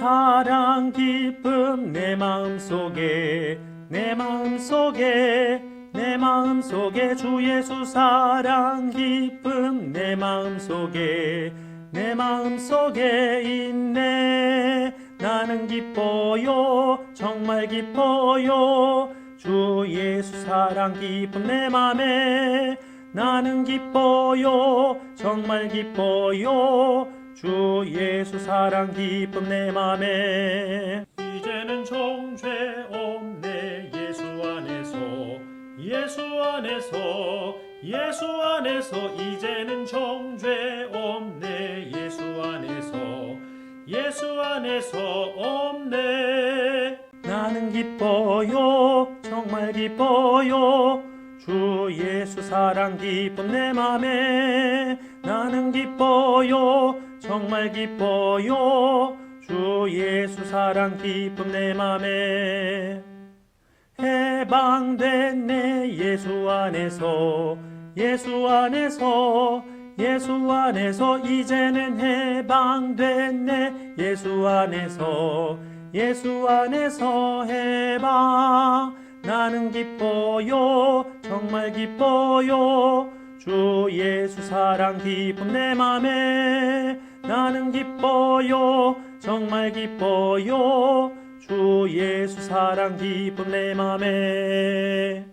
사랑 기쁨 내 마음 속에 내 마음 속에 내 마음 속에 주 예수 사랑 기쁨 내 마음 속에 내 마음 속에 있네. 나는 기뻐요 정말 기뻐요. 주 예수 사랑 기쁨 내 맘에 나는 기뻐요 정말 기뻐요 주 예수 사랑 기쁨 내 맘에. 이제는 정죄 없네 예수 안에서. 예수 안에서 예수 안에서. 이제는 정죄 없네 예수 안에서. 예수 안에서 없네. 나는 기뻐요 정말 기뻐요. 주 예수 사랑 기쁨 내 맘에. 나는 기뻐요 정말 기뻐요. 주 예수 사랑 기쁨 내 맘에. 해방된 내 예수 안에서 예수 안에서 예수 안에서 이제는 해방된 내 예수 안에서 예수 안에서 해방. 나는 기뻐요. 정말 기뻐요. 주 예수 사랑 기쁨 내 맘에 나는 기뻐요. 정말 기뻐요. 주 예수 사랑 기쁨 내 맘에